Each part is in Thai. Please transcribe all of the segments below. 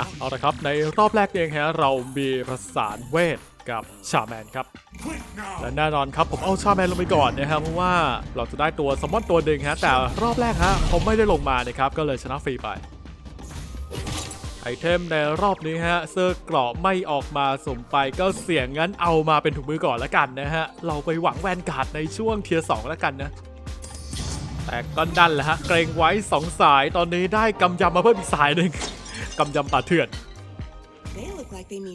อะเอาละครับ ในรอบแรกเองฮะเรามีประสานเวทกับชาแมนครับ และแน่นอนครับผมเอาชาแมนลงไปก่อนนะครับเพราะว่าเราจะได้ตัวสมอนตัวหนึ่งฮะแต่รอบแรกฮะผมไม่ได้ลงมานะครับก็เลยชนะฟรีไปไอเทมในรอบนี้ฮะเสื้อเกราะไม่ออกมาสมไปก็เสี่ยงงั้นเอามาเป็นถุงมือก่อนละกันนะฮะ เราไปหวังแวนการ์ดในช่วงเทียร์สองล้วกันนะ แต่ก็ดันแหละฮะ เกรงไว้ 2 สายตอนนี้ได้กำยำมาเพิ่มอีกสายหนึ่ง กำยำป่าเถื่อน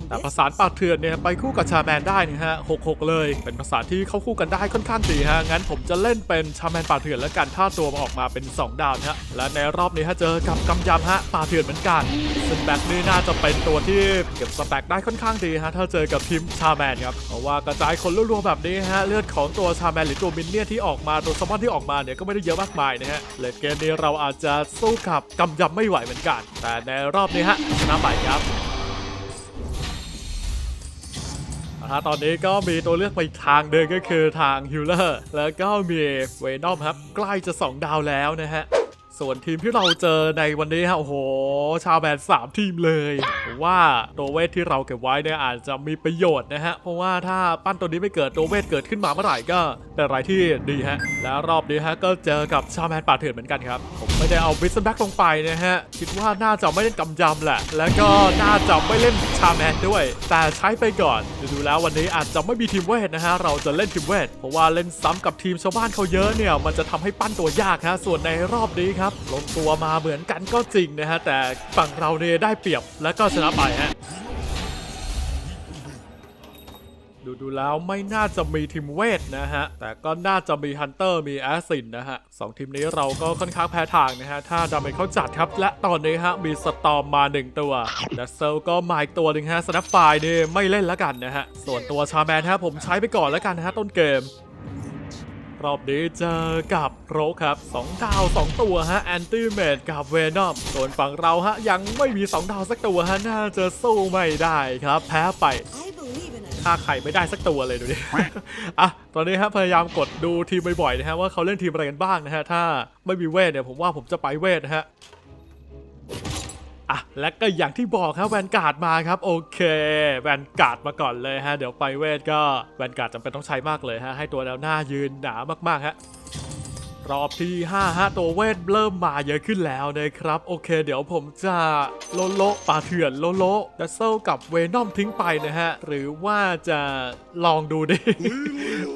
แต่ประ business. สานปากเถื่อนเนี่ยไปคู่กับชาแมนได้นะฮะ6-6เลย เป็นประสานที่เข้าคู่กันได้ค่อนข้างดีฮะ งั้นผมจะเล่นเป็นชาแมนปากเถื่อนแล้วกันถ้าตัวมันออกมาเป็น 2 ดาวนะฮะ และในรอบนี้ฮะเจอกับกำยำฮะปากเถื่อนเหมือนกันซึ่งแบ็กนี่น่าจะเป็นตัวที่เก็บสแต็กได้ค่อนข้างดีฮะ ถ้าเจอกับทีมชาแมนครับ เพราะว่ากระจายคนรัวๆแบบนี้ฮะ เลือดของตัวชาแมนหรือตัวมินเนี่ยนที่ออกมาตัวซัมมอนที่ออกมาเนี่ยก็ไม่ได้เยอะมากมายนะฮะเลดเกมนี้เราอาจจะสู้กับกำยำไม่ไหวเหมือนกัน แต่ในรอบนี้ฮะชนะไปครับ นะฮะตอนนี้ก็มีตัวเลือกไปทางเดินก็คือทางฮิลเลอร์แล้วก็มีเวนอมครับใกล้จะ 2 ดาวแล้วนะฮะ ส่วนทีมที่เราเจอในวันนี้ฮะโอ้โห ชาวแบน3ทีมเลยว่าตัวเวทที่เราเก็บไว้เนี่ยอาจจะมีประโยชน์นะฮะ เพราะว่าถ้าปั้นตัวนี้ไม่เกิดตัวเวทเกิดขึ้นมาเมื่อไหร่ก็เป็นอะไรที่ดีฮะ แล้วรอบนี้ฮะก็เจอกับชาวแมนป่าเถื่อนเหมือนกันครับ ผมไม่ได้เอาวิสเซนแบ็กลงไปนะฮะ คิดว่าน่าจะไม่เล่นกำยำแหละ แล้วก็น่าจะไม่เล่นชาแมนด้วย แต่ใช้ไปก่อนดูแล้ววันนี้อาจจะไม่มีทีมเวทนะฮะเราจะเล่นทีมเวทเพราะว่าเล่นซ้ำกับทีมชาวบ้านเขาเยอะเนี่ยมันจะทำให้ปั้นตัวยากฮะส่วนในรอบนี้ครับลงตัวมาเหมือนกันก็จริงนะฮะ แต่ฝั่งเราเนี่ยได้เปรียบแล้วก็ชนะไปฮะ ดูดูแล้วไม่น่าจะมีทีมเวทนะฮะ แต่ก็น่าจะมีฮันเตอร์มีแอสซินนะฮะสองทีมนี้เราก็ค่อนข้างแพ้ทางนะฮะ ถ้าดาเมจเขาจัดครับ และตอนนี้ฮะ มีสตอมมา1ตัวดัสเซลก็มาอีกตัวหนึ่งฮะสแนปไฟนี่ไม่เล่นแล้วกันนะฮะ ส่วนตัวชาแมนฮะผมใช้ไปก่อนแล้วกันนะฮะต้นเกม รอบนี้เจอกับโรคครับ2ดาว 2 ตัวฮะแอนตี้เมดกับเวนอมส่วนฝั่งเราฮะ ยังไม่มี 2 ดาวสักตัวฮะ น่าจะสู้ไม่ได้ครับ แพ้ไปฆ่าไข่ไม่ได้สักตัวเลยดูดิ อะ ตอนนี้ฮะพยายามกดดูทีมบ่อยๆนะฮะว่าเขาเล่นทีมอะไรกันบ้างนะฮะ ถ้าไม่มีเวทเนี่ยผมว่าผมจะไปเวทนะฮะ อะและก็อย่างที่บอกครับแวนการ์ดมาครับโอเคแวนการ์ดมาก่อนเลยฮะเดี๋ยวไปเวทก็แวนการ์ดจำเป็นต้องใช้มากเลยฮะให้ตัวแนวหน้ายืนหนามากๆฮะ รอบที่ 5 ฮะตัวเวทเริ่มมาเยอะขึ้นแล้วนะครับ โอเค เดี๋ยวผมจะโลโลปาเถื่อนโลโลดัสเซลกับเวนอมทิ้งไปนะฮะ หรือว่าจะลองดูดิ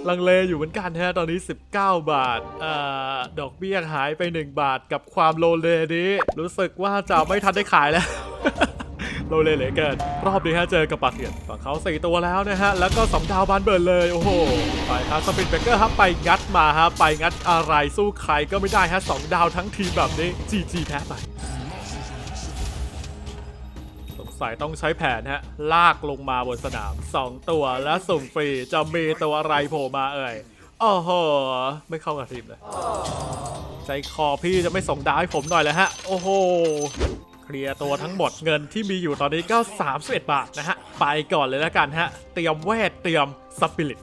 ลังเลอยู่เหมือนกันฮะ ตอนนี้ 19 บาทอ่อดอกเบี้ยหายไป 1 บาทกับความโลเลนี้ รู้สึกว่าจะไม่ทันได้ขายแล้ว โลเลเหลือเกินรอบนี้ฮะเจอกับปาเถื่อนฝั่งเขาสี่ตัวแล้วนะฮะ แล้วก็สองดาวบานเบิร์นเลย โอ้โห ไปครับสปินเบเกอร์ครับไปงัดมาฮะ ไปงัดอะไรสู้ใครก็ไม่ได้ฮะสองดาวทั้งทีมแบบนี้จีจีแพ้ไปสงสัยต้องใช้แผนฮะ ลากลงมาบนสนาม 2 ตัวและสุ่มฟรีจะมีตัวอะไรโผล่มาเอ่ยโอ้โห ไม่เข้ากับทีมเลย ใจคอพี่จะไม่ส่งดาวให้ผมหน่อยเลยฮะ โอ้โห เคลียร์ตัวทั้งหมดเงินที่มีอยู่ตอนนี้ก็31บาทนะฮะ ไปก่อนเลยแล้วกันฮะ เตรียมเวทเตรียมสปิริต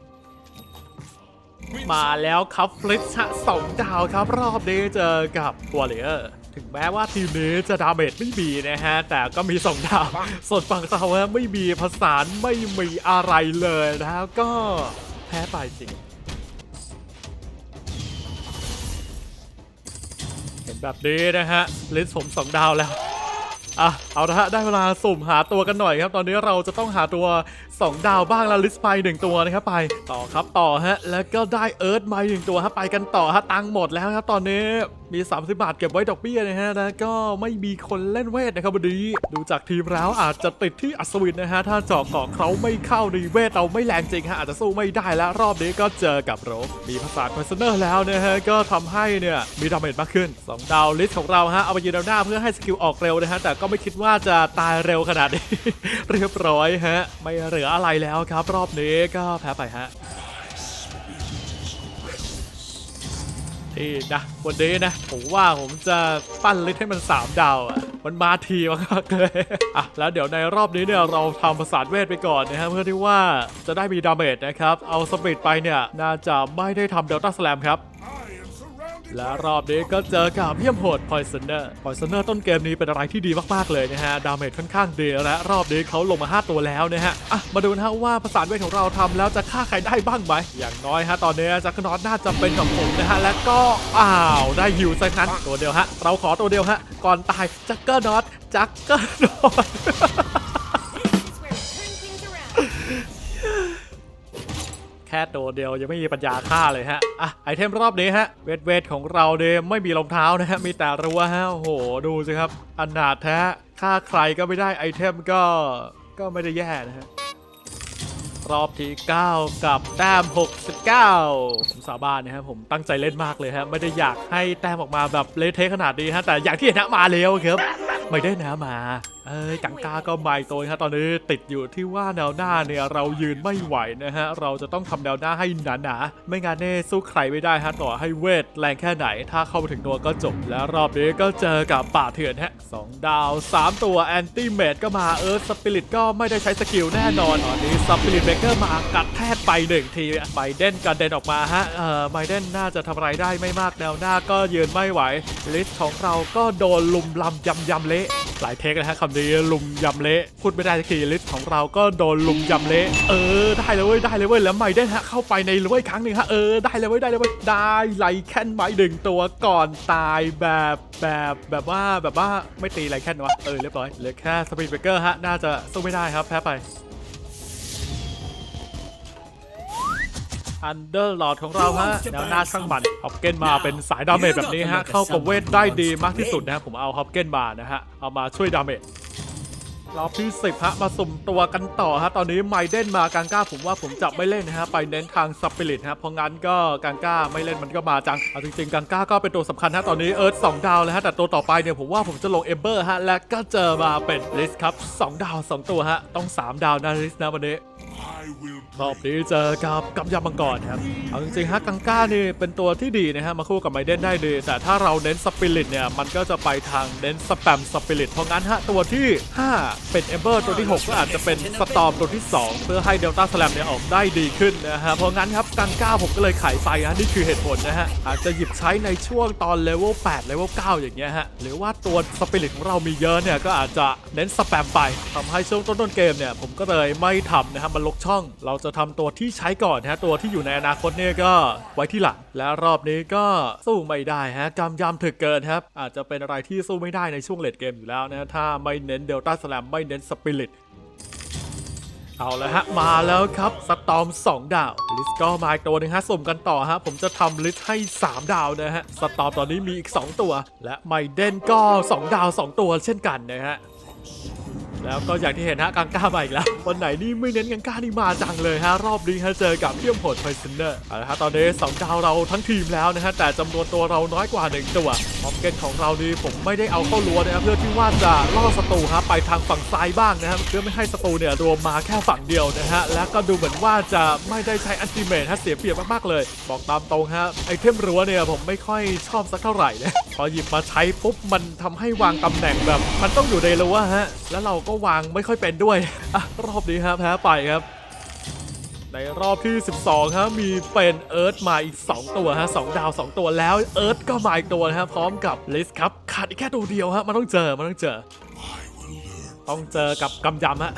มาแล้วครับฟลิชฮะสองดาวครับ รอบนี้เจอกับวอลเลอร์ถึงแม้ว่าทีมนี้จะดาเมจไม่มีนะฮะ แต่ก็มี2ดาวส่วนฝั่งเราไม่มีผสานไม่มีอะไรเลยนะฮะก็แพ้ไปจริงเห็นแบบนี้นะฮะลิสต์ผม2ดาวแล้ว อะเอาละฮะได้เวลาสุ่มหาตัวกันหน่อยครับ ตอนนี้เราจะต้องหาตัว 2 ดาวบ้างแล้วลิสต์ไป1ตัวนะครับไปต่อครับต่อฮะแล้วก็ได้เอิร์ธมาหนึ่งตัวฮะไปกันต่อฮะตังหมดแล้วครับตอนนี้มี 30 บาทเก็บไว้ดอกเบี้ยนะฮะแล้วก็ไม่มีคนเล่นเวทนะครับวันนี้ดูจากทีมแล้วอาจจะติดที่อัศวินนะฮะถ้าเจาะเกาะเขาไม่เข้าดีเวทเราไม่แรงจริงฮะอาจจะสู้ไม่ได้แล้วรอบนี้ก็เจอกับโรบมีภาษาเพอร์เซเนอร์แล้วนะฮะก็ทำให้เนี่ยมีดาเมจมากขึ้น 2 ดาวลิสของเราฮะเอาไปยืนแนวหน้าเพื่อให้สกิลออกเร็วนะฮะแต่ก็ไม่คิดว่าจะตายเร็วขนาดนี้เรียบร้อยฮะไม่เหลืออะไรแล้วครับ รอบนี้ก็แพ้ไปฮะนี่นะวันนี้นะผมว่าผมจะปั้นลิทให้มัน 3 ดาวอะมันมาทีมากเลยอะแล้วเดี๋ยวในรอบนี้เนี่ยเราทำประสานเวทไปก่อนนะฮะเพื่อที่ว่าจะได้มีดาเมจนะครับ เอาสปีดไปเนี่ยน่าจะไม่ได้ทำเดลต้าสแลมครับ และรอบนี้ก็เจอกับเพียมโหด Poisoner Poisoner ต้นเกมนี้เป็นอะไรที่ดีมากๆเลยนะฮะ ดาเมจค่อนข้างดีและรอบนี้เขาลงมา 5 ตัวแล้วนะฮะ อะ มาดูนะฮะว่าประสานเวทของเราทำแล้วจะฆ่าใครได้บ้างไหม อย่างน้อยฮะ ตอนนี้จักรนอตน่าจะเป็นของผมนะฮะ และก็ อ้าว ได้ฮิวซะงั้นตัวเดียวฮะ เราขอตัวเดียวฮะ ก่อนตายจักรนอตจักรนอต ค่ตัวเดียวยังไม่มีปัญญาฆ่าเลยฮะ อะ ไอเทมรอบนี้ฮะ เวทเวทของเราเนี่ยไม่มีรองเท้านะฮะ มีแต่รั้วฮะ โอ้โห ดูสิครับ อันาถแท้ฆ่าใครก็ไม่ได้ไอเทมก็ ก็ไม่ได้แย่นะฮะ รอบที่ 9 กับแต้ม 69 ผมสาบานนะครับผมตั้งใจเล่นมากเลยฮะ ไม่ได้อยากให้แต้มออกมาแบบเละเทะขนาดนี้ฮะ แต่อย่างที่เห็นนะมาแล้วครับ ไม่ได้นะมา เอ้ยกังกาก็ไม่ตัวฮะตอนนี้ติดอยู่ที่ว่าแนวหน้าเนี่ยเรายืนไม่ไหวนะฮะเราจะต้องทำแนวหน้าให้หนาๆไม่งั้นเน่สู้ใครไม่ได้ฮะต่อให้เวทแรงแค่ไหน ถ้าเข้าไปถึงตัวก็จบ แล้วรอบนี้ก็เจอกับป่าเถื่อนฮะสองดาว 3 ตัวแอนตี้เมดก็มาเอิร์ธสปิริตก็ไม่ได้ใช้สกิลแน่นอนตอนนี้สปิริตเบเกอร์มากัดแทกไปหนึ่งทีไบเดนกระเด็นออกมาฮะเอ่อไบเดนน่าจะทำอะไรได้ไม่มากแนวหน้าก็ยืนไม่ไหวลิสของเราก็โดนลุมลำยำยำเละหลายเทคนะฮะคำนี้ลุมยำเละพูดไม่ได้ทีลิสของเราก็โดนลุมยำเละเออได้เลยเว้ยได้เลยเว้ยแล้วไบเดนฮะเข้าไปในรั้วอีกครั้งหนึ่งฮะเออได้เลยเว้ยได้เลยเว้ยได้ไลแคนไม้ดึงตัวก่อนตายแบบแบบแบบว่าแบบว่าไม่ตีไลแคนวะเออเรียบร้อยเหลือแค่สปีดเบเกอร์ฮะน่าจะสู้ไม่ได้ครับแพ้ไปอันเดอร์หลอดของเราฮะแนวหน้าช่างมันฮอปเกนมาเป็นสายดาเมจแบบนี้ฮะ เข้ากับเวทได้ดีมากที่สุดนะครับผมเอาฮอปเกนมานะฮะ เอามาช่วยดาเมจ รอบที่10ฮะมาสุ่มตัวกันต่อฮะตอนนี้ไมเดนมากังก้าผมว่าผมจะไม่เล่นนะฮะไปเน้นทางสปิริตฮะเพราะงั้นก็กังก้าไม่เล่นมันก็มาจังเอาจริงๆกังก้าก็เป็นตัวสำคัญฮะตอนนี้เอิร์ธสองดาวแล้วฮะแต่ตัวต่อไปเนี่ยผมว่าผมจะลงเอเบอร์ฮะและก็เจอมาเป็นลิสครับสองดาวสองตัวฮะต้องสามดาวนะลิสนะวันนี้รอบนี้เจอกับกำยำมังกรครับเอาจริงๆฮะกังก้านี่เป็นตัวที่ดีนะฮะมาคู่กับไมเดนได้ดีแต่ถ้าเราเน้นสปิริตเนี่ยมันก็จะไปทางเน้นสแปมสปิริตเพราะงั้นฮะตัวที่ 5เป็นเอมเบอร์ตัวที่ 6 ก็อาจจะเป็นสตอมตัวที่ 2 เพื่อให้เดลต้าสแลมเนี่ยออกได้ดีขึ้นนะฮะเพราะงั้นครับกังก้าผมก็เลยขายไปฮะนี่คือเหตุผลนะฮะอาจจะหยิบใช้ในช่วงตอนเลเวล8เลเวล9อย่างเงี้ยฮะหรือว่าตัวสปิริตของเรามีเยอะเนี่ยก็อาจจะเน้นสแปมไปทำให้ช่วงต้นๆเกมเนี่ยผมก็เลยไม่ทำนะครับมันลกช่อง เราจะทำตัวที่ใช้ก่อนนะฮะตัวที่อยู่ในอนาคตเนี่ยก็ไว้ที่หลัง และรอบนี้ก็สู้ไม่ได้ฮะกำยำถึกเกินครับ อาจจะเป็นอะไรที่สู้ไม่ได้ในช่วงเลดเกมอยู่แล้วนะถ้าไม่เน้นเดลต้าสแลมไม่เน้นสปิริตเอาละฮะ มาแล้วครับ สตอม 2 ดาว ลิสก็มาอีกตัวหนึงฮะสุ่มกันต่อฮะ ผมจะทำลิสให้ 3 ดาวนะฮะ สตอมตอนนี้มีอีก 2 ตัว และไมเดนก็ 2 ดาว 2 ตัวเช่นกันนะฮะ แล้วก็อย่างที่เห็นฮะกังก้ามาอีกแล้ววันไหนนี่ไม่เน้นกังก้านี่มาจังเลยฮะรอบนี้ฮะเจอกับเที่ยมโหดไฟซินเนอร์เอาละฮะตอนนี้สองดาวเราทั้งทีมแล้วนะฮะแต่จำนวนตัวเราน้อยกว่า1ตัวฮอปเกนของเรานี่ผมไม่ได้เอาเข้ารั้วนะครับเพื่อที่ว่าจะล่อศัตรูฮะไปทางฝั่งซ้ายบ้างนะครับเพื่อไม่ให้ศัตรูเนี่ยรวมมาแค่ฝั่งเดียวนะฮะและก็ดูเหมือนว่าจะไม่ได้ใช้อันติเมทฮะเสียเปรียบมากๆเลย บอกตามตรงฮะไอเทมรั้วเนี่ยผมไม่ค่อยชอบสักเท่าไหร่นะพอหยิบมาใช้ปุ๊บมันทำให้วางตำแหน่งแบบ มันต้องอยู่ในรั้วฮะแล้วเราก็วางไม่ค่อยเป็นด้วยอะรอบนี้ฮะแพ้ไปครับ ในรอบที่ 12ครับมีเป็นเอิร์ธมาอีก 2 ตัวฮะสดาว 2 ตัวแล้วเอิร์ธก็มาอีกตัวนะฮะพร้อมกับลิสครับขาดอีกแค่ตัวเดียวฮะมันต้องเจอมันต้องเจอ ต้องเจอกับกำยำฮะ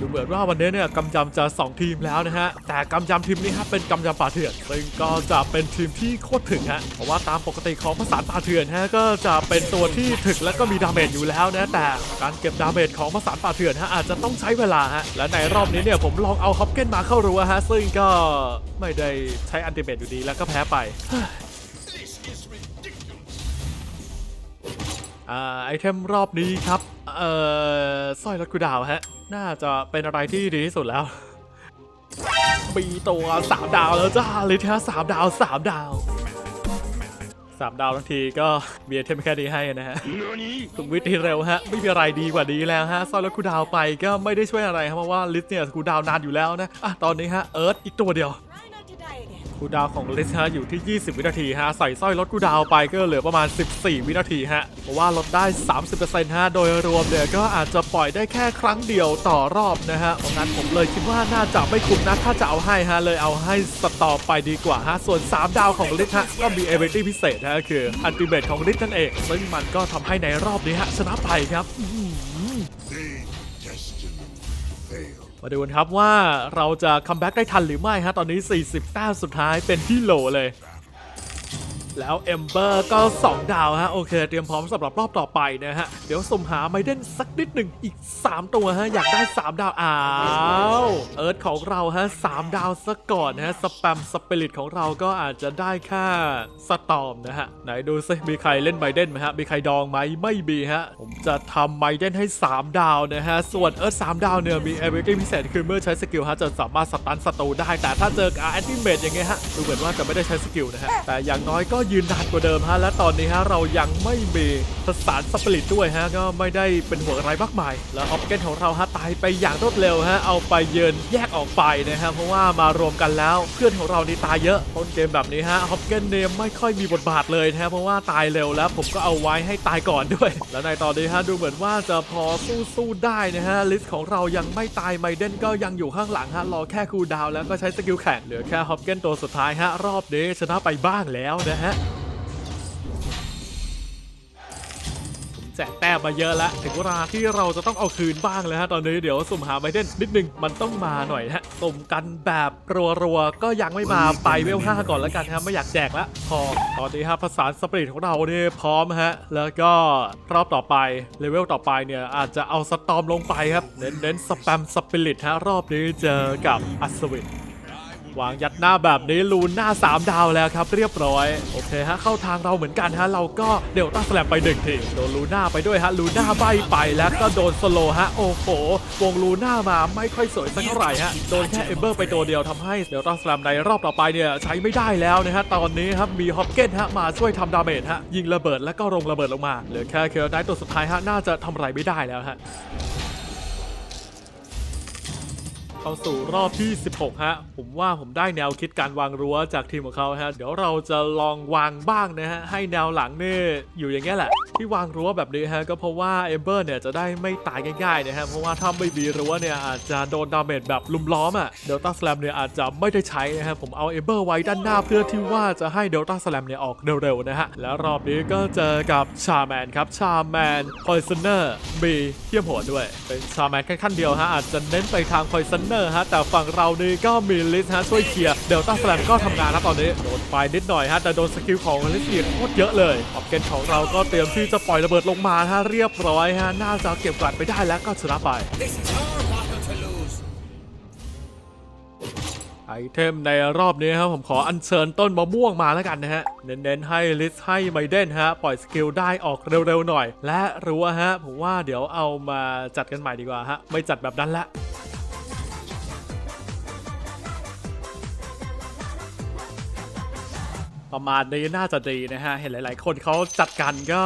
ดูเหมือนว่าวันนี้เนี่ยกำยำจะ 2 ทีมแล้วนะฮะ แต่กำยำทีมนี้ฮะเป็นกำยำป่าเถื่อน ซึ่งก็จะเป็นทีมที่โคตรถึงฮะ เพราะว่าตามปกติของภาษาป่าเถื่อนฮะก็จะเป็นตัวที่ถึกและก็มีดาเมจอยู่แล้วนะ แต่การเก็บดาเมจของภาษาป่าเถื่อนฮะอาจจะต้องใช้เวลาฮะ และในรอบนี้เนี่ยผมลองเอาฮอปเกนมาเข้ารั้วฮะ ซึ่งก็ไม่ได้ใช้อันติเมตอยู่ดีแล้วก็แพ้ไปอ่าไอเทมรอบนี้ครับ เอ่อสร้อยรถกูดาวฮะ น่าจะเป็นอะไรที่ดีที่สุดแล้ว ปีตัวสามดาวแล้วจ้าลิทฮะสามดาวสามดาวสามดาวทั้งทีก็มีไอเทมแค่นี้ให้นะฮะทุกวิธีเร็วฮะ ไม่มีอะไรดีกว่านี้แล้วฮะสร้อยรถกูดาวไปก็ไม่ได้ช่วยอะไรครับเพราะว่าลิทเนี่ยกูดาวน์นานอยู่แล้วนะอะตอนนี้ฮะเอิร์ธอีกตัวเดียว คูดาวของลิสฮะอยู่ที่ 20 วินาทีฮะ ใส่สร้อยลดคูดาวไปก็เหลือประมาณ 14 วินาทีฮะ เพราะว่าลดได้ 30%ฮะ โดยรวมเนี่ยก็อาจจะปล่อยได้แค่ครั้งเดียวต่อรอบนะฮะเพราะงั้นผมเลยคิดว่าน่าจะไม่คุ้มนะ ถ้าจะเอาให้ฮะ เลยเอาให้สตอร์ไปดีกว่าฮะ ส่วน 3 ดาวของลิสฮะก็มีเอเวอร์ตี้พิเศษฮะคืออันติเมตของลิสนั่นเอง ซึ่งมันก็ทำให้ในรอบนี้ฮะชนะไปครับ มาดูกันครับว่าเราจะคัมแบ็กได้ทันหรือไม่ฮะตอนนี้ 40แต้มสุดท้ายเป็นที่โหลเลย แล้วเอมเบอร์ก็ 2 ดาวฮะโอเค เตรียมพร้อมสำหรับรอบต่อไปนะฮะ เดี๋ยวสุ่มหาไมเดนสักนิดหนึ่งอีก 3 ตัวฮะ อยากได้ 3 ดาวอ้าวเอิร์ธของเราฮะ3ดาวซะก่อนนะฮะสแปมสปิริตของเราก็อาจจะได้แค่สตอมนะฮะ ไหนดูซิมีใครเล่นไมเดนไหมฮะ มีใครดองไหมไม่มีฮะ ผมจะทำไมเดนให้ 3 ดาวนะฮะ ส่วนเอิร์ธ3ดาวเนี่ยมี ability พิเศษคือเมื่อใช้สกิลฮะจะสามารถสตันศัตรูได้ แต่ถ้าเจอกับแอนติเมตอย่างเงี้ยฮะดูเหมือนว่าจะไม่ได้ใช้สกิลนะฮะแต่อย่างน้อยก็ยืนนานกว่าเดิมฮะ และตอนนี้ฮะเรายังไม่มีสสารสปริตด้วยฮะ ก็ไม่ได้เป็นห่วงอะไรมากมาย แล้วออฟเกนของเราฮะตายไปอย่างรวดเร็วฮะ เอาไปเยือนแยกออกไปนะฮะ เพราะว่ามารวมกันแล้วเพื่อนของเรานี่ตายเยอะต้นเกมแบบนี้ฮะฮอปเกนเนี่ยไม่ค่อยมีบทบาทเลยนะฮะ เพราะว่าตายเร็วแล้ว ผมก็เอาไว้ให้ตายก่อนด้วย แล้วในตอนนี้ฮะดูเหมือนว่าจะพอสู้สู้ได้นะฮะลิสต์ของเรายังไม่ตายไมเดนก็ยังอยู่ข้างหลังฮะรอแค่คูลดาวแล้วก็ใช้สกิลแข่งเหลือแค่ฮอปเกนตัวสุดท้ายฮะรอบนี้ชนะไปบ้างแล้วนะฮะ แจกแต้มมาเยอะแล้วถึงเวลาที่เราจะต้องเอาคืนบ้างแล้วฮะตอนนี้เดี๋ยวสุ่มหาไบเดนนิดนึงมันต้องมาหน่อยฮะสุ่มกันแบบรัวๆก็ยังไม่มาไปเวล5ก่อนแล้วกันครับไม่อยากแจกล้วพอตอนนี้ฮะภาษานสปริตของเราเนี่ยพร้อมฮะแล้วก็รอบต่อไปเลเวลต่อไปเนี่ยอาจจะเอาสตอมลงไปครับเน้นๆสแปมสปิริตฮะรอบนี้เจอกับอัศวิน วางยัดหน้าแบบนี้ลูนหน้า 3 ดาวแล้วครับเรียบร้อย โอเคฮะเข้าทางเราเหมือนกันฮะเราก็เดลต้าสแลมไปหนึ่งทีโดนลูน่าไปด้วยฮะลูน่าใบไปแล้วก็โดนสโลฮะโอ้โหวงลูน่ามาไม่ค่อยสวยสักเท่าไหร่ฮะโดนแค่เอมเบอร์ไปตัวเดียวทำให้เดลต้าสแลมในรอบต่อไปเนี่ยใช้ไม่ได้แล้วนะฮะตอนนี้ครับมีฮอปเกนฮะมาช่วยทำดาเมจฮะยิงระเบิดแล้วก็ลงระเบิดลงมาเหลือแค่เคอร์ไนตัวสุดท้ายฮะน่าจะทำอะไรไม่ได้แล้วฮะ เข้าสู่รอบที่ 16 ฮะ ผมว่าผมได้แนวคิดการวางรั้วจากทีมของเขาฮะ เดี๋ยวเราจะลองวางบ้างนะฮะ ให้แนวหลังเนี่ยอยู่อย่างเงี้ยแหละ ที่วางรั้วแบบนี้ฮะ ก็เพราะว่าเอมเบอร์เนี่ยจะได้ไม่ตายง่ายๆนะฮะ เพราะว่าถ้าไม่มีรั้วเนี่ยอาจจะโดนดาเมจแบบลุมล้อมอะ เดลต้าสแลมเนี่ยอาจจะไม่ได้ใช้นะฮะ ผมเอาเอมเบอร์ไว้ด้านหน้าเพื่อที่ว่าจะให้เดลต้าสแลมเนี่ยออกเร็วๆนะฮะ แล้วรอบนี้ก็เจอกับชาแมนครับ ชาแมนพอยซ์เนอร์มีเทียมโหดด้วย เป็นชาแมนแค่ขั้นเดียวฮะ อาจจะเน้นไปทางพอยซ์เนอร์ฮะแต่ฝั่งเรานี่ก็มีลิสฮะช่วยเคลียร์เดลต้าสแลมก็ทำงานแล้วตอนนี้โดนไปนิดหน่อยฮะแต่โดนสกิลของลิสเนียโคตรเยอะเลยออบเกนของเราก็เตรียมที่จะปล่อยระเบิดลงมาฮะเรียบร้อยฮะน่าจะเก็บกลัดไปได้แล้วก็ชนะไปไอเทมในรอบนี้ครับผมขออัญเชิญต้นมะม่วงมาแล้วกันนะฮะ เน้นๆให้ลิสให้ไมเดนฮะ ปล่อยสกิลได้ออกเร็วๆหน่อย และรู้ว่าฮะ ผมว่าเดี๋ยวเอามาจัดกันใหม่ดีกว่าฮะ ไม่จัดแบบนั้นละ ประมาณนี้น่าจะดีนะฮะ เห็นหลาย ๆ คนเขาจัดกันก็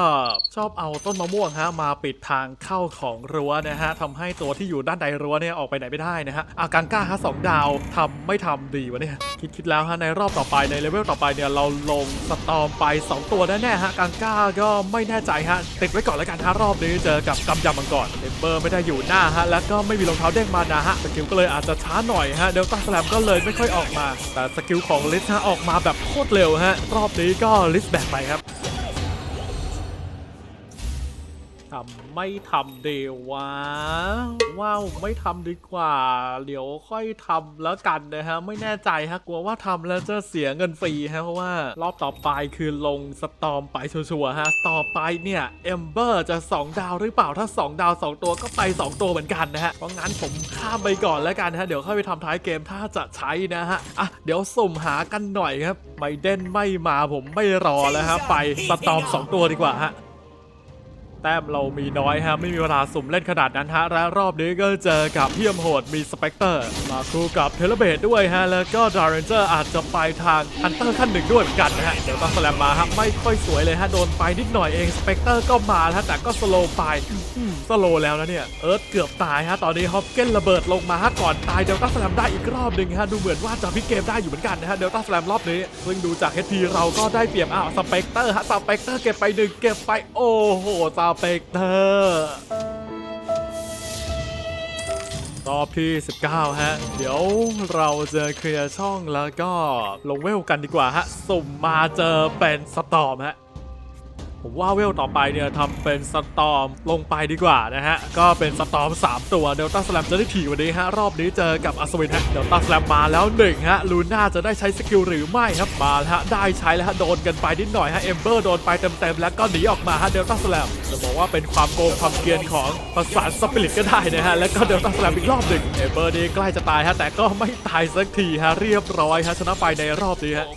ชอบเอาต้นมะม่วงฮะมาปิดทางเข้าของรั้วนะฮะทำให้ตัวที่อยู่ด้านในรั้วเนี่ยออกไปไหนไม่ได้นะฮะอากังก้าฮะสองดาวทำไม่ทำดีวะเนี่ยคิดคิดแล้วฮะในรอบต่อไปในเลเวลต่อไปเนี่ยเราลงสตอมไป 2 ตัวแน่ๆฮะกังก้าก็ไม่แน่ใจฮะติดไว้ก่อนแล้วกันฮะรอบนี้เจอกับกำยำมังกรเอมเบอร์ไม่ได้อยู่หน้าฮะแล้วก็ไม่มีรองเท้าเด้งมานะฮะสกิลก็เลยอาจจะช้าหน่อยฮะเดลต้าสแลมก็เลยไม่ค่อยออกมา แต่สกิลของลิสฮะออกมาแบบโคตรเร็วฮะรอบนี้ก็ลิสแบกไปครับ ทำไม่ทำดีวะว้าวไม่ทำดีกว่า เดี๋ยวค่อยทำแล้วกันนะฮะ ไม่แน่ใจฮะกลัวว่าทำแล้วจะเสียเงินฟรีฮะเพราะว่ารอบต่อไปคือลงสตอมไปชัวร์ฮะ ต่อไปเนี่ยเอมเบอร์จะ 2 ดาวหรือเปล่าถ้า 2 ดาว 2 ตัวก็ไป 2 ตัวเหมือนกันนะฮะเพราะงั้นผมข้ามไปก่อนแล้วกันฮะเดี๋ยวค่อยไปทำท้ายเกมถ้าจะใช้นะฮะอะเดี๋ยวสุ่มหากันหน่อยครับไมเดนไม่มาผมไม่รอแล้วฮะไปสตอม 2 ตัวดีกว่าฮะ แต้มเรามีน้อยฮะไม่มีเวลาสุ่มเล่นขนาดนั้นฮะและรอบนี้ก็เจอกับเพียมโหดมีสเปกเตอร์ มาคู่กับเทเลเบตด้วยฮะแล้วก็ดาร์เรนเจอร์อาจจะไปทางฮันเตอร์ขั้นหนึ่งด้วยเหมือนกันนะฮะเดี๋ยวต้องสแลมมาฮะไม่ค่อยสวยเลยฮะโดนไปนิดหน่อยเองสเปกเตอร์ก็มาฮะแต่ก็สโลว์ไปสโลว์แล้วนะเนี่ยเอิร์ธเกือบตายฮะตอนนี้ฮอปเกนระเบิดลงมาฮะก่อนตายเดลต้าสแลมได้อีกรอบหนึ่งฮะดูเหมือนว่าจะพิกเกมได้อยู่เหมือนกันนะฮะเดลต้าสแลมรอบนี้ซึ่งดูจาก HP เราก็ได้เปรียบอ้าวสเปกเตอร์ฮะสเปกเตอร์เก็บไปหนึ่งเก็บไปโอ้โหสเปกเตอร์รอบที่ 19 ฮะ เดี๋ยวเราจะเคลียร์ช่องแล้วก็ลงเวลกันดีกว่าฮะ สุ่มมาเจอเป็นสตอมฮะ ผมว่าเวลต่อไปเนี่ยทำเป็นสตอมลงไปดีกว่านะฮะ ก็เป็นสตอม 3 ตัวเดลต้าสแลมจะได้ถี่กวันนี้ฮะ รอบนี้เจอกับอัศวินฮะเดลต้าสแลมมาแล้วหนึ่งฮะลูน่าจะได้ใช้สกิลหรือไม่ครับมาฮะได้ใช้แล้วฮะโดนกันไปนิดหน่อยฮะเอมเบอร์โดนไปเต็มๆแล้วก็หนีออกมาฮะเดลต้าสแลมจะบอกว่าเป็นความโกงความเกรียนของประสานสปิริตก็ได้นะฮะแล้วก็เดลต้าสแลมอีกรอบหนึ่งเอมเบอร์นี่ใกล้จะตายฮะแต่ก็ไม่ตายสักทีฮะเรียบร้อยฮะชนะไปในรอบนี้ฮะ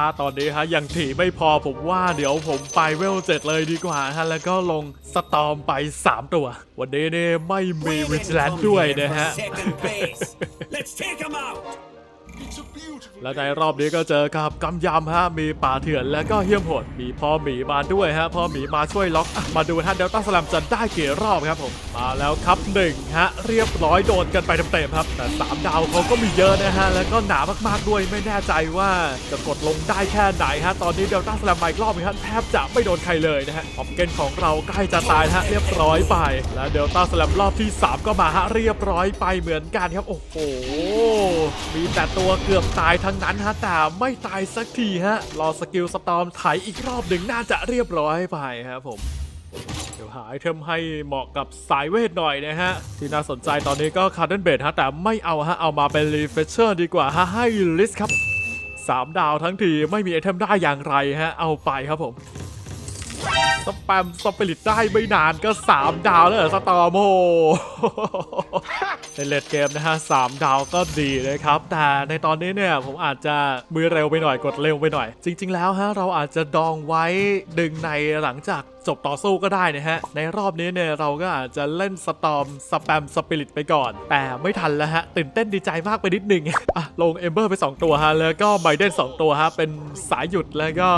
าตอนนี้ฮะยังถี่ไม่พอผมว่าเดี๋ยวผมไปเวลเจ็ดเลยดีกว่าฮะแล้วก็ลงสตอมไป 3 ตัว วันนี้เนี่ยไม่มีวิจิแลนด้วยนะฮะ และในรอบนี้ก็เจอกับกำยำฮะมีป่าเถื่อนแล้วก็เฮี้ยมโหดมีพ่อหมีมาด้วยฮะพ่อหมีมาช่วยล็อกอะมาดูฮะเดลต้าสลัมจะได้กี่รอบครับผมมาแล้วครับหนึ่งฮะเรียบร้อยโดนกันไปเต็มๆครับ แต่3ดาวเขาก็มีเยอะนะฮะแล้วก็หนามากๆด้วยไม่แน่ใจว่าจะกดลงได้แค่ไหนฮะตอนนี้เดลต้าสลัมมาอีกรอบนึงฮะแทบจะไม่โดนใครเลยนะฮะออมเกนของเราใกล้จะตายฮะเรียบร้อยไป และเดลต้าสลัมรอบที่ 3 ก็มาฮะเรียบร้อยไปเหมือนกันครับโอ้โหมีแต่ตัวเกือบตายทั้งนั้นฮะแต่ไม่ตายสักทีฮะ รอสกิลสตอมไถอีกรอบหนึ่งน่าจะเรียบร้อยไปครับผม เดี๋ยวหาไอเทมให้เหมาะกับสายเวทหน่อยนะฮะ ที่น่าสนใจตอนนี้ก็คาร์เดนเบดฮะ แต่ไม่เอาฮะ เอามาเป็นรีเฟชเชอร์ดีกว่าฮะ ให้ลิสครับ 3 ดาวทั้งทีไม่มีไอเทมได้อย่างไรฮะ เอาไปครับผม สแปมสปิริตได้ไม่นานก็ 3 ดาวแล้วเหรอสตอร์โมในเลดเกมนะฮะสามดาวก็ดีเลยครับ แต่ในตอนนี้เนี่ยผมอาจจะมือเร็วไปหน่อยกดเร็วไปหน่อย จริง ๆ แล้วฮะเราอาจจะดองไว้ดึงในหลังจากจบต่อสู้ก็ได้นะฮะ ในรอบนี้เนี่ยเราก็อาจจะเล่นสตอมสแปมสปิริตไปก่อน แต่ไม่ทันแล้วฮะ ตื่นเต้นดีใจมากไปนิดหนึ่งอะลงเอมเบอร์ไป 2 ตัวฮะ แล้วก็ไบเดน2 ตัวฮะ เป็นสายหยุดแล้วก็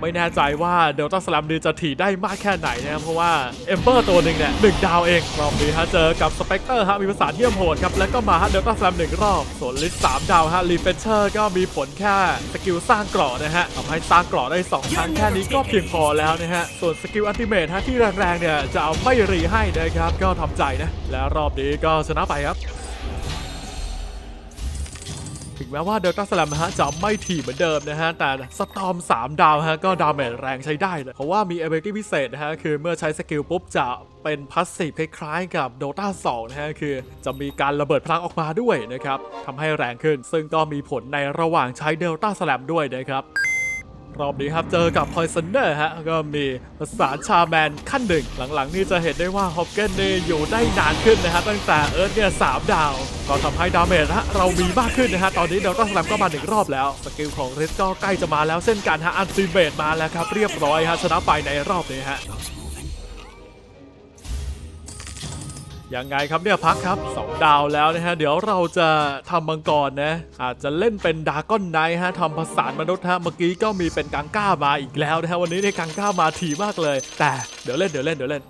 ไม่แน่ใจว่าเดลต้าสลัมดีจะถีได้มากแค่ไหนนะครับเพราะว่าเอมเบอร์ตัวหนึ่งเนี่ยหนึ่งดาวเองรอบนี้ฮะเจอกับสเปกเตอร์ฮะมีภาษาเยี่ยมโหดครับแล้วก็มาฮะเดลต้าสลัมหนึ่งรอบส่วนลิสสามดาวฮะรีเฟนเชอร์ก็มีผลแค่สกิลสร้างกราะนะฮะทำให้สร้างกราะได้สองครั้งแค่นี้ก็เพียงพอแล้วนะฮะส่วนสกิลอัลติเมทฮะที่แรงๆเนี่ยจะเอาไม่รีให้นะครับ ก็ทำใจนะ และรอบนี้ก็ชนะไปครับ ถึงแม้ว่าเดลต้าสแลมฮะจะไม่ถี่เหมือนเดิมนะฮะ แต่สตอม 3 ดาวฮะก็ดาเมจแรงใช้ได้เลยเพราะว่ามี ability พิเศษนะฮะ คือเมื่อใช้สกิลปุ๊บจะเป็นพาสซีฟคล้ายๆกับ Dota 2นะฮะ คือจะมีการระเบิดพลังออกมาด้วยนะครับทำให้แรงขึ้นซึ่งก็มีผลในระหว่างใช้เดลต้าสแลมด้วยนะครับ รอบนี้ครับเจอกับ Poisoner ฮะก็มีภาษาชาแมนขั้นหนึ่ง หลังๆ นี่จะเห็นได้ว่าฮอปเกนนี่อยู่ได้นานขึ้นนะฮะตั้งแต่เอิร์ธเนี่ยสามดาว ก็ทำให้ดาเมจฮะเรามีมากขึ้นนะฮะตอนนี้เดลต้าสลัมก็มาหนึ่งรอบแล้ว สกิลของริสก็ใกล้จะมาแล้วเช่นกันฮะอันติเมตมาแล้วครับเรียบร้อยฮะชนะไปในรอบนี้ฮะ ยังไงครับเนี่ยพักครับ2ดาวแล้วนะฮะเดี๋ยวเราจะทำมังกรนะอาจจะเล่นเป็นดากอนไนฮะทำภาษานมนุษย์ฮะเมื่อกี้ก็มีเป็นกังก้ามาอีกแล้วนะฮะวันนี้เนี่ยกังก้ามาถี่มากเลย แต่เดี๋ยวเล่นเดี๋ยวเล่นเดี๋ยวเล่น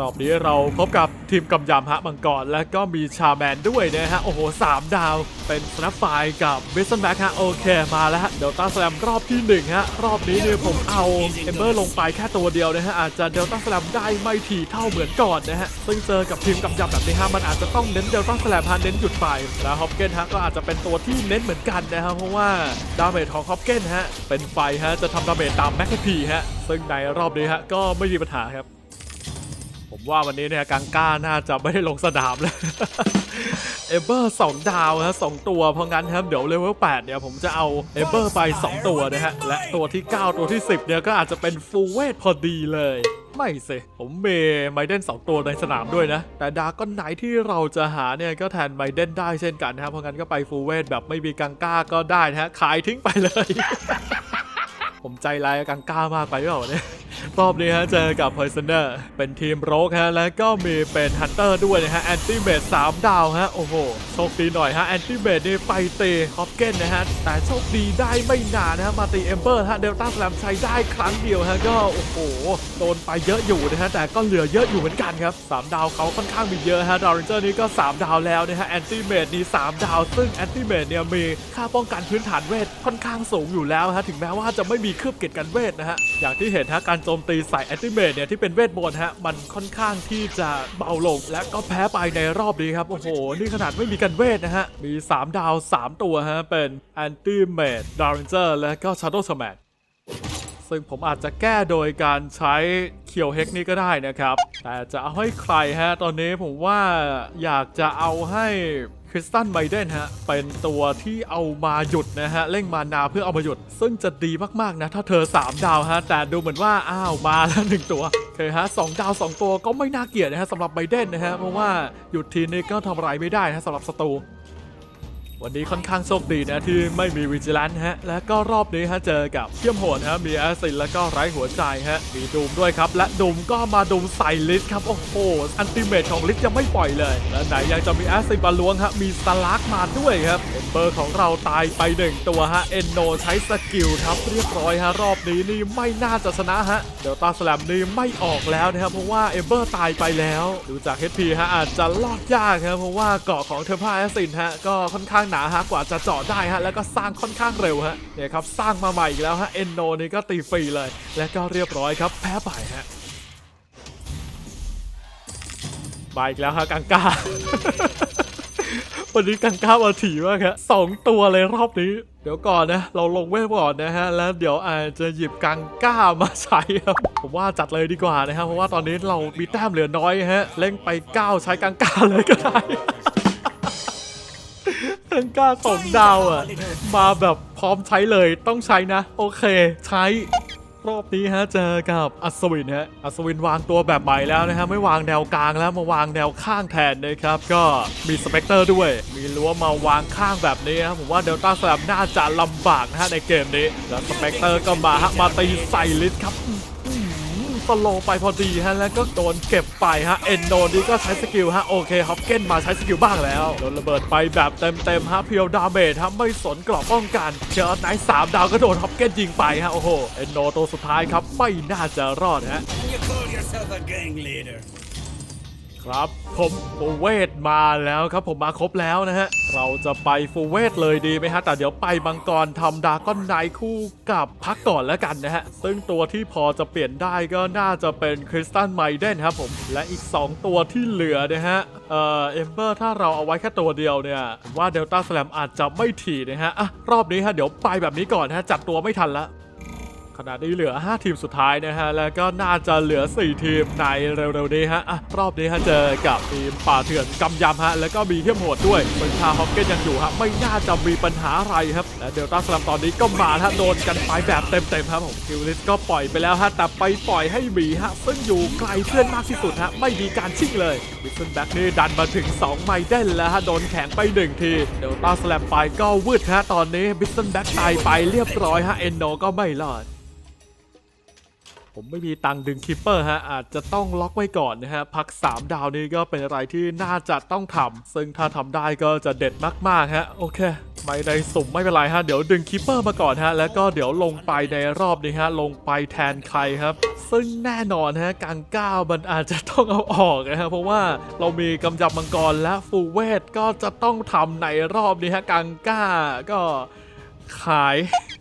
รอบนี้เราพบกับทีมกำยำฮะมังกร และก็มีชาแมนด้วยนะฮะ โอ้โห3ดาว เป็นสแนปไฟกับเบสซันแบ็กฮะ โอเค มาแล้วฮะเดลต้าสลมรอบที่ 1 ฮะ รอบนี้เนี่ยผมเอาเอมเบอร์ลงไปแค่ตัวเดียวนะฮะ อาจจะเดลต้าสลมได้ไม่ถี่เท่าเหมือนก่อนนะฮะ ซึ่งเจอกับทีมกำยำแบบนี้ฮะ มันอาจจะต้องเน้นเดลต้าสลมฮะเน้นหยุดไปแล้วฮอปเกนฮะก็อาจจะเป็นตัวที่เน้นเหมือนกันนะฮะเพราะว่าดาเมจของฮอปเกนฮะเป็นไฟฮะจะทำดาเมจตามแม็กพีฮะซึ่งในรอบนี้ฮะก็ไม่มีปัญหาครับ ผมว่าวันนี้เนี่ยกังก้าน่าจะไม่ได้ลงสนามเลยเอเบอร์2ดาวฮะสองตัวเพราะงั้นครับเดี๋ยวเลเวล8เนี่ยผมจะเอาเอเบอร์ไป 2 ตัวนะฮะ และตัวที่ 9 ตัวที่ 10 เนี่ยก็อาจจะเป็นฟูเวทพอดีเลย ไม่สิผมเมไมเดน2 ตัวในสนามด้วยนะ แต่ดาก้อนไหนที่เราจะหาเนี่ยก็แทนไมเดนได้เช่นกันนะครับเพราะงั้นก็ไปฟูเวทแบบไม่มีกังก้าก็ได้นะฮะขายทิ้งไปเลย ผมใจร้ายกับกังก้ามากไปหรือเปล่าเนี่ย รอบนี้ฮะเจอกับ Poisoner เป็นทีมโรกฮะแล้วก็มีเป็น Hunter ด้วยนะฮะ Anti m a d e 3ดาวฮะ โอ้โห โชคดีหน่อยฮะ Anti m a d e นี่ไปตีฮอปเกนนะฮะ แต่โชคดีได้ไม่นานนะฮะ มาตีเอมเบอร์ฮะเดลต้าสแลมใช้ได้ครั้งเดียวฮะ ก็ โอ้โห โดนไปเยอะอยู่นะฮะ แต่ก็เหลือเยอะอยู่เหมือนกันครับ 3 ดาวเขาค่อนข้างมีเยอะฮะดาวเรนเจอร์นี่ก็ 3 ดาวแล้วนะฮะ Anti m a d e นี่3ดาว ซึ่ง Anti m a d e เนี่ยมีค่าป้องกันพื้นฐานเวทค่อนข้างสูงอยู่แล้วฮะถึงแม้ว่าจะไม่มีคืบเกตกันเวทนะฮะอย่างที่เห็นฮะการโจมตีใส่ Anti m a d e เนี่ยที่เป็นเวทมนต์ฮะมันค่อนข้างที่จะเบาลง และก็แพ้ไปในรอบนี้ครับ โอ้โห นี่ขนาดไม่มีกันเวทนะฮะ มี 3 ดาว 3 ตัวฮะ เป็น Anti m a d e d a r a n g e r และก็ Shadow Smash ซึ่งผมอาจจะแก้โดยการใช้เคียวเฮกนี่ก็ได้นะครับ แต่จะเอาให้ใครฮะ ตอนนี้ผมว่าอยากจะเอาให้ คริสตันไบเดนฮะ เป็นตัวที่เอามาหยุดนะฮะ เร่งมานาเพื่อเอามาหยุด ซึ่งจะดีมากๆนะ ถ้าเธอ 3 ดาวฮะ แต่ดูเหมือนว่า อ้าว มาแล้วหนึ่งตัวโอเคฮะสองดาว 2 ตัวก็ไม่น่าเกลียดนะฮะสำหรับไบเดนนะฮะเพราะว่าหยุดทีนี้ก็ทำอะไรไม่ได้นะฮะสำหรับศัตรู วันนี้ค่อนข้างโชคดีนะที่ไม่มีวิจิลันฮะ และก็รอบนี้ฮะเจอกับเทียมโหดฮะ มีแอสซินแล้วก็ไร้หัวใจฮะ มีดูมด้วยครับ และดูมก็มาดูมใส่ลิสครับ โอ้โห อันติเมทของลิสยังไม่ปล่อยเลย และไหนยังจะมีแอสซินบาล้วงฮะ มีสลักมาด้วยครับ เอมเบอร์ของเราตายไปหนึ่งตัวฮะ เอนโนใช้สกิลครับเรียบร้อยฮะ รอบนี้นี่ไม่น่าจะชนะฮะ เดลต้าสแลมนี่ไม่ออกแล้วนะครับ เพราะว่าเอมเบอร์ตายไปแล้ว ดูจาก HP ฮะอาจจะรอดยากครับเพราะว่าเกาะของเทอร์พาแอสซินฮะก็ค่อนข้างหนาฮะกว่าจะเจาะได้ฮะแล้วก็สร้างค่อนข้างเร็วฮะเนี่ยครับสร้างมาใหม่อีกแล้วฮะเอนโนนี่ก็ตีฟรีเลย และก็เรียบร้อยครับแพ้ไปฮะมาอีกแล้วฮะกังกาวันนี้กังก้ามาถี่มากครับสองตัวเลยรอบนี้ เดี๋ยวก่อนนะ เราลงเวทก่อนนะฮะ แล้วเดี๋ยวอาจจะหยิบกังก้ามาใช้ครับ ผมว่าจัดเลยดีกว่านะฮะเพราะว่าตอนนี้เรามีแต้มเหลือน้อยฮะ เล่งไป 9 ใช้กังก้าเลยก็ได้ กังก้าสองดาวอะ มาแบบพร้อมใช้เลยต้องใช้นะ โอเค ใช้รอบนี้ฮะเจอกับอัศวินฮะอัศวินวางตัวแบบใหม่แล้วนะฮะไม่วางแนวกลางแล้วมาวางแนวข้างแทนนะครับ ก็มีสเปกเตอร์ด้วย มีรั้วมาวางข้างแบบนี้ครับผมว่าเดลต้าสลัมน่าจะลำบากนะฮะในเกมนี้ แล้วสเปกเตอร์ก็มาฮะมาตีใส่ลิสครับ สโลไปพอดีฮะแล้วก็โดนเก็บไปฮะเอ็นโดนี่ก็ใช้สกิลฮะโอเคฮอปเกนมาใช้สกิลบ้างแล้วโดนระเบิดไปแบบเต็มๆฮะเพียวดาเมจฮะไม่สนกรอบป้องกันเจอไนท์สามดาวก็โดนฮอปเกนยิงไปฮะโอ้โหเอ็นโดตัวสุดท้ายครับไม่น่าจะรอดฮะ ครับ ผมฟูเวทมาแล้วครับผมมาครบแล้วนะฮะ เราจะไปฟูเวทเลยดีไหมฮะ แต่เดี๋ยวไปมังกรทำดาก้อนไนคู่กับพักก่อนแล้วกันนะฮะ ซึ่งตัวที่พอจะเปลี่ยนได้ก็น่าจะเป็นคริสตันไมเดนครับผม และอีก 2 ตัวที่เหลือนะฮะ เอ่อเอมเบอร์ถ้าเราเอาไว้แค่ตัวเดียวเนี่ย ว่าเดลต้าสลมอาจจะไม่ถี่นะฮะอะรอบนี้ฮะเดี๋ยวไปแบบนี้ก่อนนะฮะจัดตัวไม่ทันละ ขณะนี้เหลือ 5 ทีมสุดท้ายนะฮะ แล้วก็น่าจะเหลือ 4 ทีมในเร็วๆนี้ฮะอะรอบนี้ฮะเจอกับทีมป่าเถื่อนกำยำฮะ แล้วก็มีเที่ยมโหดด้วยเป็นชาฮอกเก็ตยังอยู่ฮะ ไม่น่าจะมีปัญหาอะไรครับ และเดลต้าสลัมตอนนี้ก็มาฮะ โดนกันไปแบบเต็มๆครับผมคิวลิสก็ปล่อยไปแล้วฮะ แต่ไปปล่อยให้หมีฮะ ซึ่งอยู่ไกลเพื่อนมากที่สุดฮะ ไม่มีการชิ่งเลยบิสเซนแบ็กนี่ดันมาถึง 2 ไมเดนแล้วฮะ โดนแข็งไป 1 ที เดลต้าสลัมไปก็วืดฮะ ตอนนี้บิสเซนแบ็กตายไปเรียบร้อยฮะ เอนโนก็ไม่รอด ผมไม่มีตังดึงคิปเปอร์ฮะอาจจะต้องล็อกไว้ก่อนนะฮะพัก 3 ดาวนี้ก็เป็นอะไรที่น่าจะต้องทำซึ่งถ้าทำได้ก็จะเด็ดมากๆฮะโอเค ไม่ได้สุ่มไม่เป็นไรฮะเดี๋ยวดึงคิปเปอร์มาก่อนฮะแล้วก็เดี๋ยวลงไปในรอบนี้ฮะลงไปแทนใครครับ ซึ่งแน่นอนฮะกังก้าวมันอาจจะต้องเอาออกนะฮะเพราะว่าเรามีกำจับมังกรและฟูเวทก็จะต้องทำในรอบนี้ฮะกังก้าก็ ขาย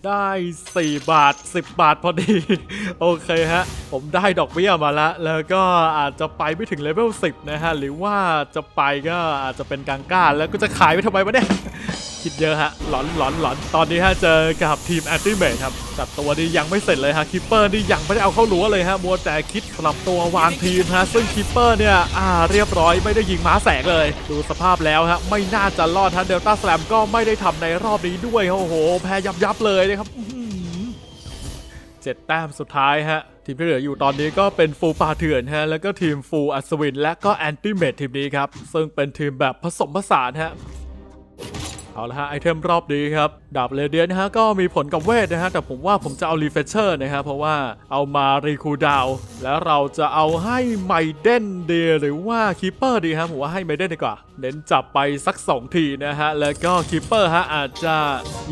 ได้ 4 บาท 10 บาทพอดี โอเคฮะ ผมได้ดอกเบี้ยมาแล้วแล้วก็อาจจะไปไม่ถึงเลเวล10 นะฮะ หรือว่าจะไปก็อาจจะเป็นกางก้าแล้วก็จะขายไปทำไมวะเนี่ย คิดเยอะฮะ หลอนหลอนหลอนตอนนี้ฮะเจอกับทีมแอนติเมทครับจัดตัวนี้ยังไม่เสร็จเลยฮะคิปเปอร์นี่ยังไม่ได้เอาเข้ารั้วเลยฮะมัวแต่คิดสลับตัววางทีมฮะซึ่งคิปเปอร์เนี่ยอ่าเรียบร้อยไม่ได้ยิงม้าแสงเลย ดูสภาพแล้วฮะไม่น่าจะรอดฮะเดลต้าแสลมก็ไม่ได้ทำในรอบนี้ด้วยโอ้โห แพ้ยับยับเลยนะครับเจ็ดแต้มสุดท้ายฮะทีมที่เหลืออยู่ตอนนี้ก็เป็นฟูปาเถื่อนฮะแล้วก็ทีมฟูอัศวิน และก็แอนติเมททีมนี้ครับซึ่งเป็นทีมแบบผสมผสานฮะ เอาละฮะไอเทมรอบนี้ครับดาบเลเดียนนะฮะก็มีผลกับเวทนะฮะแต่ผมว่าผมจะเอารีเฟชเชอร์นะฮะเพราะว่าเอามารีคูดาวแล้วเราจะเอาให้ไมเดนเดียหรือว่าคีเปอร์ดีครับผมว่าให้ไมเดนดีกว่า เน้นจับไปสัก 2 ทีนะฮะ แล้วก็คีเปอร์ฮะอาจจะ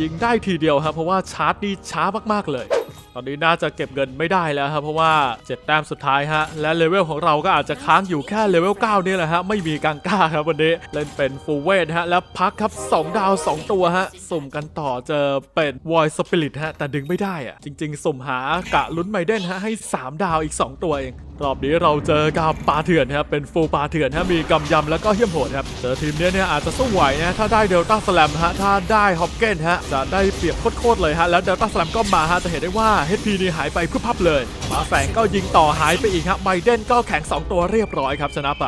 ยิงได้ทีเดียวครับเพราะว่าชาร์จนี่ช้ามากๆเลยตอนนี้น่าจะเก็บเงินไม่ได้แล้วครับเพราะว่า7แต้มสุดท้ายฮะและเลเวลของเราก็อาจจะค้างอยู่แค่เลเวล9นี่แหละฮะไม่มีกังก้าครับวันนี้เล่นเป็นฟูลเวทฮะแล้วพักครับ 2 ดาว 2 ตัวฮะสุ่มกันต่อเจอเป็นวอยสปิริตฮะแต่ดึงไม่ได้อะจริง ๆ สุ่มหากะลุ้นไมเดนฮะให้ 3 ดาวอีก 2 ตัวเอง รอบนี้เราเจอกับปลาเถื่อนครับเป็นฟูลปลาเถื่อนฮะมีกำยำแล้วก็เหี้ยมโหดครับเจอทีมเนี้ยเนี่ยอาจจะสู้ไหวนะถ้าได้เดลต้าสแลมฮะถ้าได้ฮอปเกนฮะจะได้เปรียบโคตรๆเลยฮะแล้วเดลต้าสแลมก็มาฮะจะเห็นได้ว่า HP นี่หายไปพึบพับเลย มาแฝงก็ยิงต่อหายไปอีกฮะไบเดนก็แข็ง 2 ตัวเรียบร้อยครับชนะไป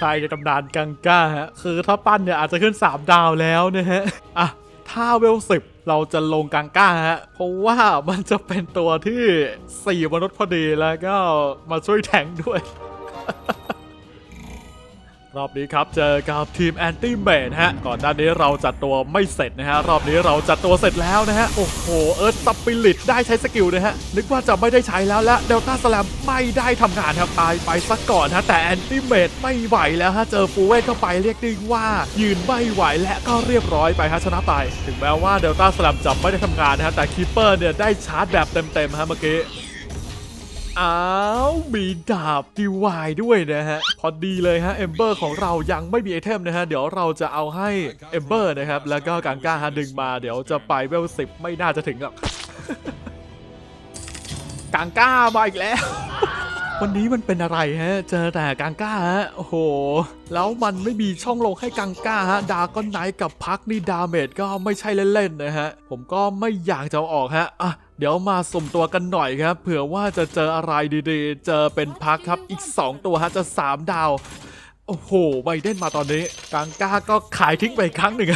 ชายในตำนานกังก้าฮะคือถ้าปั้นเนี่ยอาจจะขึ้น 3 ดาวแล้วนะฮะอะถ้าเวลสิบเราจะลงกังก้าฮะเพราะว่ามันจะเป็นตัวที่4มนุษย์พอดีแล้วก็มาช่วยแทงด้วย รอบนี้ครับเจอกับทีมแอนตี้เมดฮะ ก่อนหน้านี้เราจัดตัวไม่เสร็จนะฮะ รอบนี้เราจัดตัวเสร็จแล้วนะฮะ โอ้โห เอิร์ธสปิริตได้ใช้สกิลนะฮะ นึกว่าจะไม่ได้ใช้แล้วและเดลต้าสแลมไม่ได้ทำงานครับตายไปสักก่อนฮะ แต่แอนตี้เมดไม่ไหวแล้วฮะ เจอฟูเวทเข้าไปเรียกได้ว่า ยืนไม่ไหวและก็เรียบร้อยไปฮะชนะไป ถึงแม้ว่าเดลต้าสแลมจะไม่ได้ทำงานนะฮะแต่คีเปอร์เนี่ยได้ชาร์จแบบเต็มๆฮะเมื่อกี้ อ้าวมีดาบดีวายด้วยนะฮะ พอดีเลยฮะเอมเบอร์ของเรายังไม่มีไอเทมนะฮะ เดี๋ยวเราจะเอาให้เอมเบอร์นะครับ แล้วก็กังก้าฮะดึงมาเดี๋ยวจะไปเวลสิบไม่น่าจะถึงหรอกกังก้ามาอีกแล้ววันนี้มันเป็นอะไรฮะ เจอแต่กังก้าฮะ โอ้โห แล้วมันไม่มีช่องลงให้กังก้าฮะ ดาก้อนไนกับพักนี่ดาเมจก็ไม่ใช่เล่นๆนะฮะ ผมก็ไม่อยากจะอออกฮะ อะ เดี๋ยวมาสุ่มตัวกันหน่อยครับ เผื่อว่าจะเจออะไรดีๆ เจอเป็นพักครับอีก 2 ตัวฮะจะ 3 ดาว โอ้โหไบเดนมาตอนนี้กังก้าก็ขายทิ้งไปอีกครั้งหนึ่ง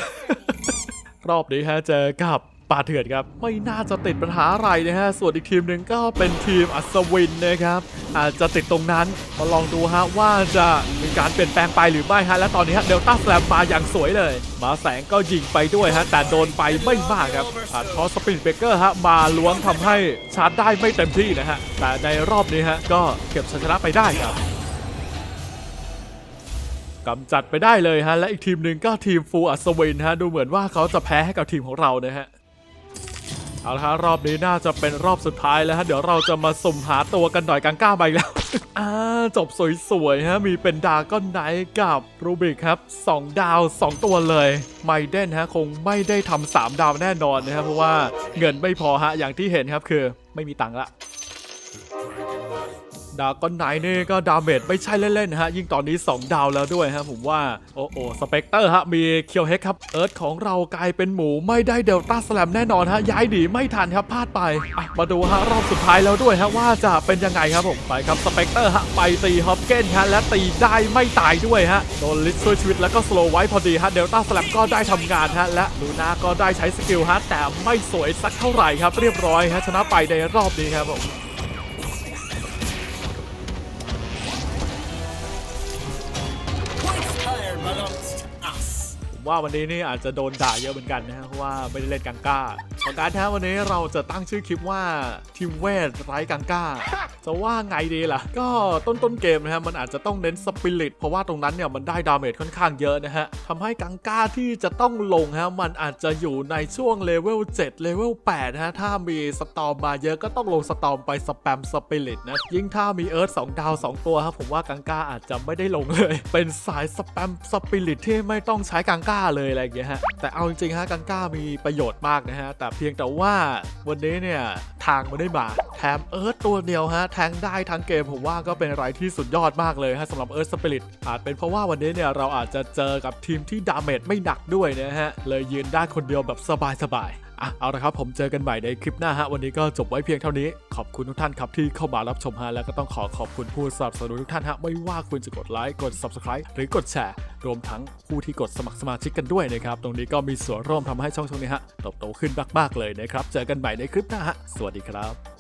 รอบนี้ฮะเจอกับปาเถื่อนครับ ไม่น่าจะติดปัญหาอะไรนะฮะ ส่วนอีกทีมหนึ่งก็เป็นทีมอัศวินนะครับ อาจจะติดตรงนั้นมาลองดูฮะว่าจะ การเปลี่ยนแปลงไปหรือไม่ฮะ และตอนนี้ฮะเดลต้าสลมมาอย่างสวยเลย มาแสงก็ยิงไปด้วยฮะ แต่โดนไปไม่มากครับผ่านคอสปินเบเกอร์ฮะ มาล้วงทำให้ชาร์จได้ไม่เต็มที่นะฮะ แต่ในรอบนี้ฮะ ก็เก็บชัยชนะไปได้ครับกำจัดไปได้เลยฮะ และอีกทีมหนึ่งก็ทีมฟูอัศวินฮะ ดูเหมือนว่าเขาจะแพ้ให้กับทีมของเรานะฮะ เอาละฮะรอบนี้น่าจะเป็นรอบสุดท้ายแล้วฮะเดี๋ยวเราจะมาสุ่มหาตัวกันหน่อยกังก้าไปแล้วอ่าจบสวยๆฮะมีเป็นดาก้อนไนกับรูบิกครับ 2 ดาว 2 ตัวเลยไมเดนฮะคงไม่ได้ทำ3ดาวแน่นอนนะครับเพราะว่าเงินไม่พอฮะอย่างที่เห็นครับคือไม่มีตังค์ละ ดาวก้อนไหนนี่ก็ดาเมจไม่ใช่เล่นๆนะฮะ ยิ่งตอนนี้ 2 ดาวแล้วด้วยฮะผมว่า โอ้โอสเปกเตอร์ฮะ มีเคียวเฮกครับ เอิร์ธของเรากลายเป็นหมูไม่ได้เดลต้าสแลมแน่นอนฮะ ย้ายหนีไม่ทันครับพลาดไปอะมาดูฮะ รอบสุดท้ายแล้วด้วยฮะ ว่าจะเป็นยังไงครับผมไปครับสเปกเตอร์ฮะ ไปตีฮอปเกนฮะและตีได้ไม่ตายด้วยฮะโดนลิสช่วยชีวิตแล้วก็สโลไว้พอดีฮะเดลต้าสแลมก็ได้ทำงานฮะและลูน่าก็ได้ใช้สกิลฮะแต่ไม่สวยสักเท่าไหร่ครับเรียบร้อยฮะชนะไปในรอบนี้ครับผม ว่าวันนี้นี่อาจจะโดนด่าเยอะเหมือนกันนะฮะเพราะว่าไม่ได้เล่นกังก้าของการแท้วันนี้เราจะตั้งชื่อคลิปว่าทีมเวทไร้กังก้า จะว่าไงดีล่ะ ก็ต้นต้นเกมนะฮะมันอาจจะต้องเน้นสปิริตเพราะว่าตรงนั้นเนี่ยมันได้ดาเมจค่อนข้างเยอะนะฮะทำให้กังก้าที่จะต้องลงฮะมันอาจจะอยู่ในช่วงเลเวล7เลเวล8นะฮะถ้ามีสตอมมาเยอะก็ต้องลงสตอมไปสแปมสปิริตนะยิ่งถ้ามีเอิร์ธ2ดาว 2 ตัวครับผมว่ากังก้าอาจจะไม่ได้ลงเลย เป็นสายสแปมสปิริตที่ไม่ต้องใช้กังก้าเลยอะไรอย่างเงี้ยฮะแต่เอาจริงๆฮะกังก้ามีประโยชน์มากนะฮะแต่เพียงแต่ว่าวันนี้เนี่ยทางไม่ได้มาแถมเอิร์ธตัวเดียวฮะแทงได้ทั้งเกมผมว่าก็เป็นอะไรที่สุดยอดมากเลยฮะสำหรับเอิร์ธสปิริตอาจเป็นเพราะว่าวันนี้เนี่ยเราอาจจะเจอกับทีมที่ดาเมจไม่หนักด้วยนะฮะเลยยืนได้คนเดียวแบบสบายๆ อะเอาละครับผมเจอกันใหม่ในคลิปหน้าฮะวันนี้ก็จบไว้เพียงเท่านี้ ขอบคุณทุกท่านครับที่เข้ามารับชมฮะแล้วก็ต้องขอขอบคุณผู้สนับสนุนทุกท่านฮะไม่ว่าคุณจะกดไลค์กด Subscribe หรือกดแชร์รวมทั้งผู้ที่กดสมัครสมาชิกกันด้วยนะครับ ตรงนี้ก็มีส่วนร่วมทำให้ช่องช่องนี้ฮะเติบโตขึ้นมากๆเลยนะครับ เจอกันใหม่ในคลิปหน้าฮะสวัสดีครับ